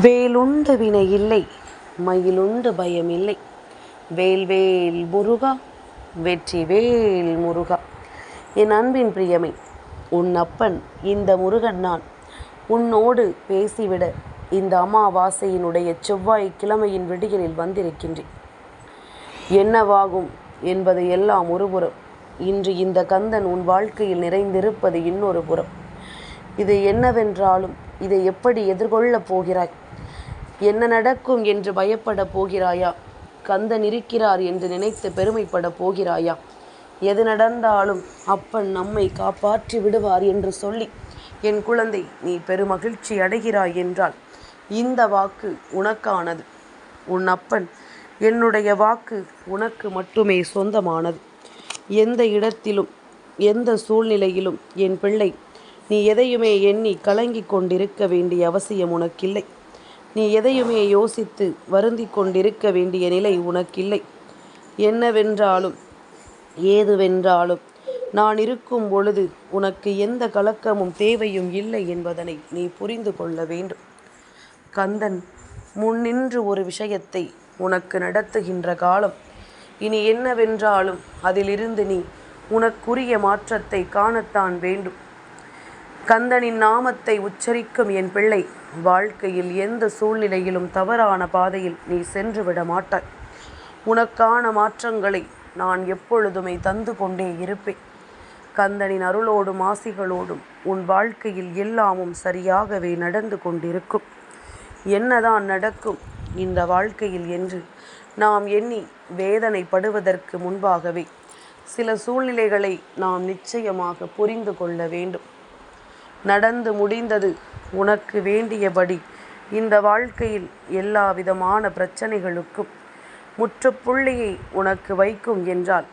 வேலுண்டு வினை இல்லை மயிலுண்டு பயம் இல்லை. வேல்வேல் முருகா வெற்றி வேல் முருகா. என் அன்பின் பிரியமை உன் அப்பன் இந்த முருகன் நான். உன்னோடு பேசிவிட இந்த அமாவாசையினுடைய செவ்வாய் கிழமையின் விடியலில் வந்திருக்கின்றேன். என்னவாகும் என்பது எல்லாம் ஒருபுறம் இன்று இந்த கந்தன் உன் வாழ்க்கையில் நிறைந்திருப்பது இன்னொரு புறம். இது என்னவென்றாலும் இதை எப்படி எதிர்கொள்ளப் போகிறாய்? என்ன நடக்கும் என்று பயப்பட போகிறாயா? கந்தன் இருக்கிறார் என்று நினைத்து பெருமைப்பட போகிறாயா? எது நடந்தாலும் அப்பன் நம்மை காப்பாற்றி விடுவார் என்று சொல்லி என் குழந்தை நீ பெருமகிழ்ச்சி அடைகிறாய் என்றால் இந்த வாக்கு உனக்கானது. உன் அப்பன் என்னுடைய வாக்கு உனக்கு மட்டுமே சொந்தமானது. எந்த இடத்திலும் எந்த சூழ்நிலையிலும் என் பிள்ளை நீ எதையுமே எண்ணி கலங்கி கொண்டிருக்க வேண்டிய அவசியம் உனக்கில்லை. நீ எதையுமே யோசித்து வருந்தி கொண்டிருக்க வேண்டிய நிலை உனக்கில்லை. என்னவென்றாலும் ஏதுவென்றாலும் நான் இருக்கும் பொழுது உனக்கு எந்த கலக்கமும் தேவையும் இல்லை என்பதனை நீ புரிந்து கொள்ள வேண்டும். கந்தன் முன்னின்று ஒரு விஷயத்தை உனக்கு நடத்துகின்ற காலம். இனி என்னவென்றாலும் அதிலிருந்து நீ உனக்குரிய மாற்றத்தை காணத்தான் வேண்டும். கந்தனின் நாமத்தை உச்சரிக்கும் என் பிள்ளை வாழ்க்கையில் எந்த சூழ்நிலையிலும் தவறான பாதையில் நீ சென்று விட மாட்டாய். உனக்கான மாற்றங்களை நான் எப்பொழுதுமே தந்து கொண்டே இருப்பேன். கந்தனின் அருளோடும் ஆசிகளோடும் உன் வாழ்க்கையில் எல்லாமும் சரியாகவே நடந்து கொண்டிருக்கும். என்னதான் நடக்கும் இந்த வாழ்க்கையில் என்று நாம் எண்ணி வேதனைப்படுவதற்கு முன்பாகவே சில சூழ்நிலைகளை நாம் நிச்சயமாக புரிந்து கொள்ள வேண்டும். நடந்து முடிந்தது உனக்கு வேண்டியபடி. இந்த வாழ்க்கையில் எல்லா விதமான பிரச்சனைகளுக்கும் முற்றுப்புள்ளியை உனக்கு வைக்கும் என்றால்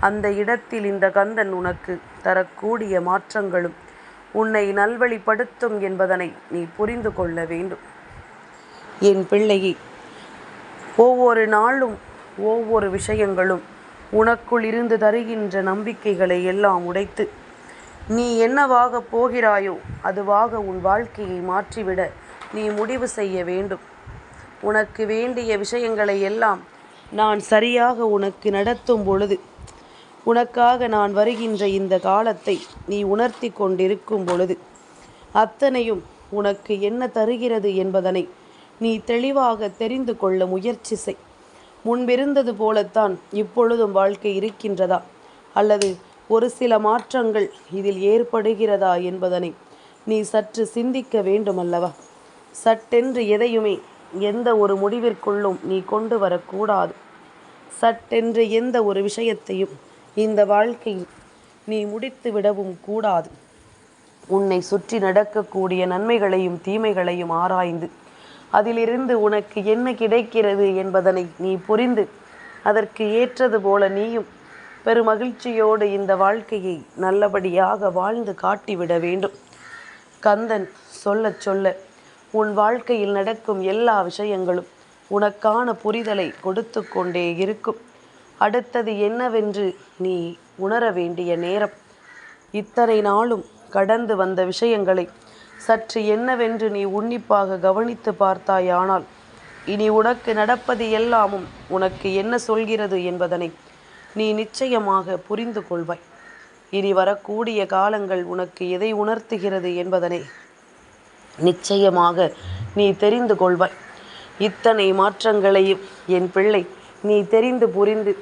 அந்த இடத்தில் இந்த கந்தன் உனக்கு தரக்கூடிய மாற்றங்களும் உன்னை நல்வழிப்படுத்தும் என்பதனை நீ புரிந்து கொள்ள வேண்டும். என் பிள்ளையை ஒவ்வொரு நாளும் ஒவ்வொரு விஷயங்களும் உனக்குள் இருந்து தருகின்ற நம்பிக்கைகளை எல்லாம் உடைத்து நீ என்னவாக போகிறாயோ அதுவாக உன் வாழ்க்கையை மாற்றிவிட நீ முடிவு செய்ய வேண்டும். உனக்கு வேண்டிய விஷயங்களை எல்லாம் நான் சரியாக உனக்கு நடத்தும் பொழுது உனக்காக நான் வருகின்ற இந்த காலத்தை நீ உணர்த்தி கொண்டிருக்கும் பொழுது அத்தனையும் உனக்கு என்ன தருகிறது என்பதனை நீ தெளிவாக தெரிந்து கொள்ள முயற்சி செய். முன்பிருந்தது போலத்தான் இப்பொழுதும் வாழ்க்கை இருக்கின்றதா? அல்லது ஒரு சில மாற்றங்கள் இதில் ஏற்படுகிறதா என்பதனை நீ சற்று சிந்திக்க வேண்டுமல்லவா? சட்டென்று எதையுமே எந்த ஒரு முடிவிற்குள்ளும் நீ கொண்டு வரக்கூடாது. சட்டென்று எந்த ஒரு விஷயத்தையும் இந்த வாழ்க்கையில் நீ முடித்து விடவும் கூடாது. உன்னை சுற்றி நடக்கக்கூடிய நன்மைகளையும் தீமைகளையும் ஆராய்ந்து அதிலிருந்து உனக்கு என்ன கிடைக்கிறது என்பதனை நீ புரிந்து அதற்கு ஏற்றது போல நீயும் பெருமகிழ்ச்சியோடு இந்த வாழ்க்கையை நல்லபடியாக வாழ்ந்து காட்டிவிட வேண்டும். கந்தன் சொல்ல சொல்ல உன் வாழ்க்கையில் நடக்கும் எல்லா விஷயங்களும் உனக்கான புரிதலை கொடுத்து கொண்டே இருக்கும். அடுத்தது என்னவென்று நீ உணர வேண்டிய நேரம். இத்தனை நாளும் கடந்து வந்த விஷயங்களை சற்று என்னவென்று நீ உன்னிப்பாக கவனித்து பார்த்தாயானால் இனி உனக்கு நடப்பது எல்லாமும் உனக்கு என்ன சொல்கிறது என்பதனை நீ நிச்சயமாக புரிந்து கொள்வாய். இனி வரக்கூடிய காலங்கள் உனக்கு எதை உணர்த்துகிறது என்பதனை நிச்சயமாக நீ தெரிந்து கொள்வாய். இத்தனை மாற்றங்களையும் என் பிள்ளை நீ தெரிந்து புரிந்து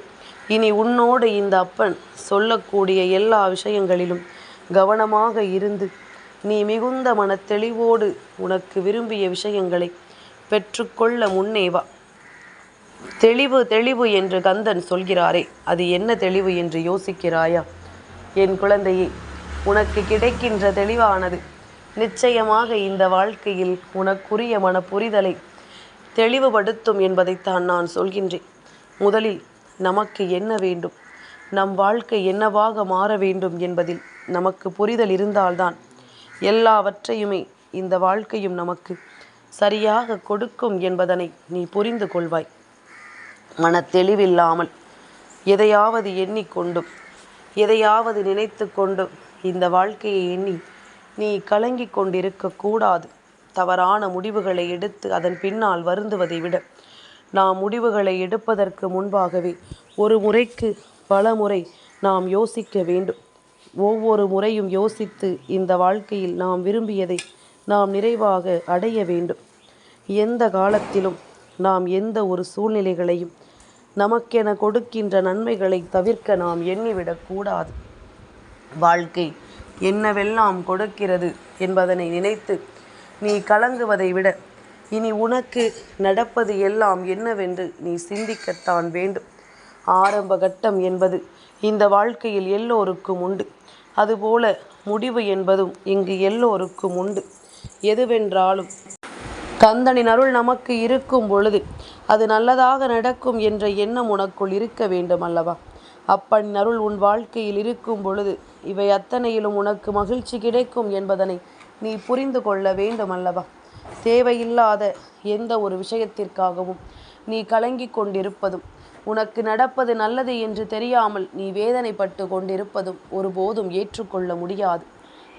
இனி உன்னோடு இந்த அப்பன் சொல்லக்கூடிய எல்லா விஷயங்களிலும் கவனமாக இருந்து நீ மிகுந்த மன தெளிவோடு உனக்கு விரும்பிய விஷயங்களை பெற்றுக்கொள்ள முன்னேவா தெளிவு தெளிவு என்று கந்தன் சொல்கிறாரே. அது என்ன தெளிவு என்று யோசிக்கிறாயா? என் குழந்தையே உனக்கு கிடைக்கின்ற தெளிவானது. நிச்சயமாக இந்த வாழ்க்கையில் உனக்குரிய மன புரிதலை தெளிவுபடுத்தும் என்பதைத்தான் நான் சொல்கின்றேன். முதலில் நமக்கு என்ன வேண்டும்? நம் வாழ்க்கை என்னவாக மாற வேண்டும் என்பதில் நமக்கு புரிதல் இருந்தால்தான் எல்லாவற்றையுமே இந்த வாழ்க்கையும் நமக்கு சரியாக கொடுக்கும் என்பதனை நீ புரிந்து கொள்வாய். மன தெளிவில்லாமல் எதையாவது எண்ணிக்கொண்டும் எதையாவது நினைத்து கொண்டும் இந்த வாழ்க்கையை எண்ணி நீ கலங்கி கொண்டிருக்க கூடாது. தவறான முடிவுகளை எடுத்து அதன் பின்னால் வருந்துவதை விட நாம் முடிவுகளை எடுப்பதற்கு முன்பாகவே ஒரு முறைக்கு பல முறை நாம் யோசிக்க வேண்டும். ஒவ்வொரு முறையும் யோசித்து இந்த வாழ்க்கையில் நாம் விரும்பியதை நாம் நிறைவாக அடைய வேண்டும். எந்த காலத்திலும் நாம் எந்த ஒரு சூழ்நிலைகளையும் நமக்கென கொடுக்கின்ற நன்மைகளை தவிர்க்க நாம் எண்ணிவிடக்கூடாது வாழ்க்கை என்னவெல்லாம் கொடுக்கிறது என்பதனை நினைத்து நீ கலங்குவதை விட இனி உனக்கு நடப்பது எல்லாம் என்னவென்று நீ சிந்திக்கத்தான் வேண்டும். ஆரம்ப கட்டம் என்பது இந்த வாழ்க்கையில் எல்லோருக்கும் உண்டு. அதுபோல முடிவு என்பதும் இங்கு எல்லோருக்கும் உண்டு. எதுவென்றாலும் கந்தனின் அருள் நமக்கு இருக்கும் பொழுது அது நல்லதாக நடக்கும் என்ற எண்ணம் உனக்குள் இருக்க வேண்டும் அல்லவா அப்பன் அருள் உன் வாழ்க்கையில் இருக்கும் பொழுது இவை அத்தனையிலும் உனக்கு மகிழ்ச்சி கிடைக்கும் என்பதனை நீ புரிந்து கொள்ள வேண்டும் அல்லவா தேவையில்லாத எந்த ஒரு விஷயத்திற்காகவும் நீ கலங்கி கொண்டிருப்பதும் உனக்கு நடப்பது நல்லது என்று தெரியாமல் நீ வேதனைப்பட்டு கொண்டிருப்பதும் ஒருபோதும் ஏற்றுக்கொள்ள முடியாது.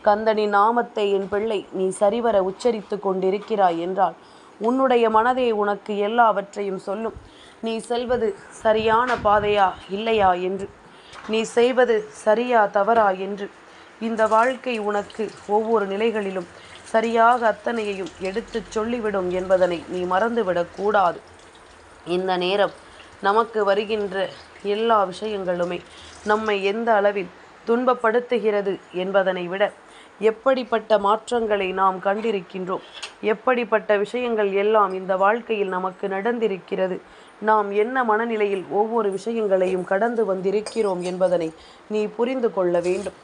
கந்தனின் நாமத்தை என் பிள்ளை நீ சரிவர உச்சரித்து கொண்டிருக்கிறாய் என்றால் உன்னுடைய மனதே உனக்கு எல்லாவற்றையும் சொல்லும். நீ செல்வது சரியான பாதையா இல்லையா என்று. நீ செய்வது சரியா தவறா என்று. இந்த வாழ்க்கை உனக்கு ஒவ்வொரு நிலைகளிலும் சரியாக அத்தனையையும் எடுத்துச் சொல்லிவிடும் என்பதனை நீ மறந்துவிடக்கூடாது இந்த நேரம் நமக்கு வருகின்ற எல்லா விஷயங்களுமே நம்மை எந்த அளவில் துன்பப்படுத்துகிறது என்பதனை விட எப்படிப்பட்ட மாற்றங்களை நாம் கண்டிருக்கின்றோம்? எப்படிப்பட்ட விஷயங்கள் எல்லாம் இந்த வாழ்க்கையில் நமக்கு நடந்திருக்கிறது? நாம் என்ன மனநிலையில் ஒவ்வொரு விஷயங்களையும் கடந்து வந்திருக்கிறோம் என்பதனை நீ புரிந்து கொள்ள வேண்டும்.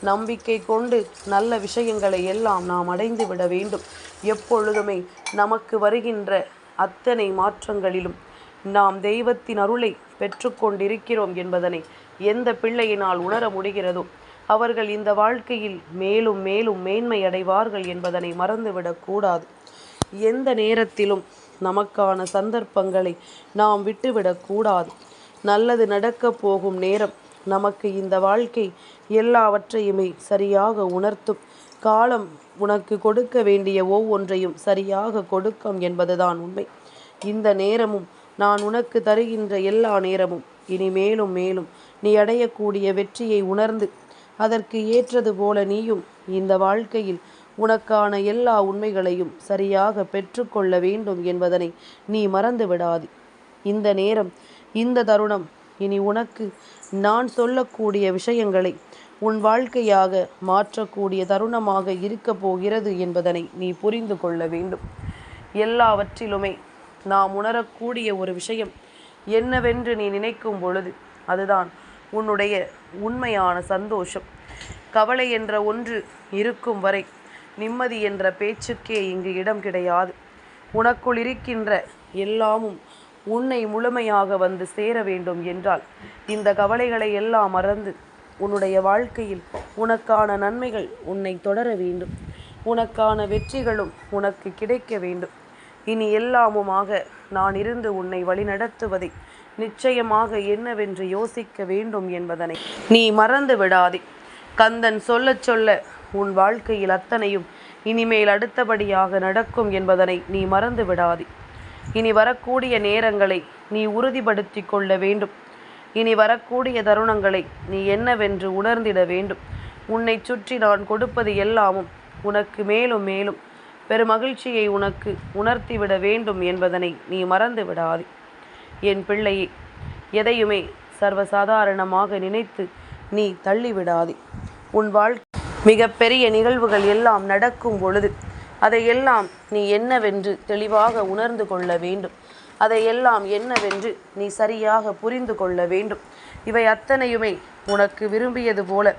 நம்பிக்கை கொண்டு நல்ல விஷயங்களை எல்லாம் நாம் அடைந்து விட வேண்டும். எப்பொழுதுமே நமக்கு வருகின்ற அத்தனை மாற்றங்களிலும் நாம் தெய்வத்தின் அருளை பெற்றுக்கொண்டிருக்கிறோம் என்பதனை எந்த பிள்ளையினால் உணர முடிகிறதோ அவர்கள் இந்த வாழ்க்கையில் மேலும் மேலும் மேன்மை அடைவார்கள் என்பதனை மறந்துவிடக்கூடாது எந்த நேரத்திலும் நமக்கான சந்தர்ப்பங்களை நாம் விட்டுவிடக்கூடாது நல்லது நடக்கப் போகும் நேரம் நமக்கு இந்த வாழ்க்கை எல்லாவற்றையுமே சரியாக உணர்த்தும். காலம் உனக்கு கொடுக்க வேண்டிய ஒவ்வொன்றையும் சரியாக கொடுக்கும் என்பதுதான் உண்மை. இந்த நேரமும் நான் உனக்கு தருகின்ற எல்லா நேரமும் இனி மேலும் மேலும் நீ அடையக்கூடிய வெற்றியை உணர்ந்து அதற்கு ஏற்றது போல நீயும் இந்த வாழ்க்கையில் உனக்கான எல்லா உண்மைகளையும் சரியாக பெற்றுக்கொள்ள வேண்டும் என்பதனை நீ மறந்து விடாது இந்த நேரம் இந்த தருணம் இனி உனக்கு நான் சொல்லக்கூடிய விஷயங்களை உன் வாழ்க்கையாக மாற்றக்கூடிய தருணமாக இருக்கப் போகிறது என்பதனை நீ புரிந்து கொள்ள வேண்டும். எல்லாவற்றிலுமே நாம் உணரக்கூடிய ஒரு விஷயம் என்னவென்று நீ நினைக்கும் பொழுது அதுதான் உன்னுடைய உண்மையான சந்தோஷம். கவலை என்ற ஒன்று இருக்கும் வரை நிம்மதி என்ற பேச்சுக்கே இங்கு இடம் கிடையாது. உனக்குள் இருக்கின்ற எல்லாமும் உன்னை முழுமையாக வந்து சேர வேண்டும் என்றால் இந்த கவலைகளை எல்லாம் மறந்து உன்னுடைய வாழ்க்கையில் உனக்கான நன்மைகள் உன்னை தொடர வேண்டும். உனக்கான வெற்றிகளும் உனக்கு கிடைக்க வேண்டும். இனி எல்லாமுமாக நான் இருந்து உன்னை வழிநடத்துவதை நிச்சயமாக என்னவென்று யோசிக்க வேண்டும் என்பதனை. நீ மறந்து விடாதே. கந்தன் சொல்ல சொல்ல உன் வாழ்க்கையில் அத்தனையும் இனிமேல் அடுத்தபடியாக நடக்கும் என்பதனை நீ மறந்து விடாதே. இனி வரக்கூடிய நேரங்களை நீ உறுதிப்படுத்தி கொள்ள வேண்டும். இனி வரக்கூடிய தருணங்களை நீ என்னவென்று உணர்ந்திட வேண்டும். உன்னை சுற்றி நான் கொடுப்பது எல்லாமும் உனக்கு மேலும் மேலும் பெருமகிழ்ச்சியை உனக்கு உணர்த்திவிட வேண்டும் என்பதனை நீ மறந்து விடாதே. என் பிள்ளையே எதையுமே சர்வசாதாரணமாக நினைத்து நீ தள்ளிவிடாதே. உன் வாழ்க்கை மிகப்பெரிய நிகழ்வுகள் எல்லாம் நடக்கும் பொழுது அதையெல்லாம் நீ என்னவென்று தெளிவாக உணர்ந்து கொள்ள வேண்டும். அதையெல்லாம் என்னவென்று நீ சரியாக புரிந்து கொள்ள வேண்டும். இவை அத்தனையுமே உனக்கு விரும்பியது போல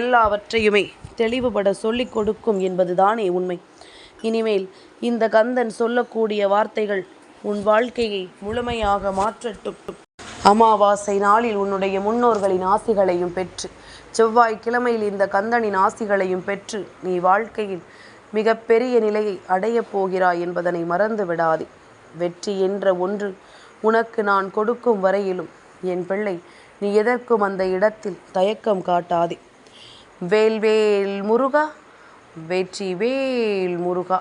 எல்லாவற்றையுமே தெளிவுபட சொல்லிக் கொடுக்கும் என்பதுதானே உண்மை. இனிமேல் இந்த கந்தன் சொல்லக்கூடிய வார்த்தைகள் உன் வாழ்க்கையை முழுமையாக மாற்றட்டும். அமாவாசை நாளில் உன்னுடைய முன்னோர்களின் ஆசிகளையும் பெற்று செவ்வாய் கிழமையில் இந்த கந்தனின் ஆசிகளையும் பெற்று நீ வாழ்க்கையில் மிகப்பெரிய நிலையை அடையப் போகிறாய் என்பதனை மறந்து விடாதே. வெற்றி என்ற ஒன்று உனக்கு நான் கொடுக்கும் வரையிலும் என் பிள்ளை நீ எதற்கும் அந்த இடத்தில் தயக்கம் காட்டாதே. வேல்வேல் முருகா வெற்றி வேல் முருகா.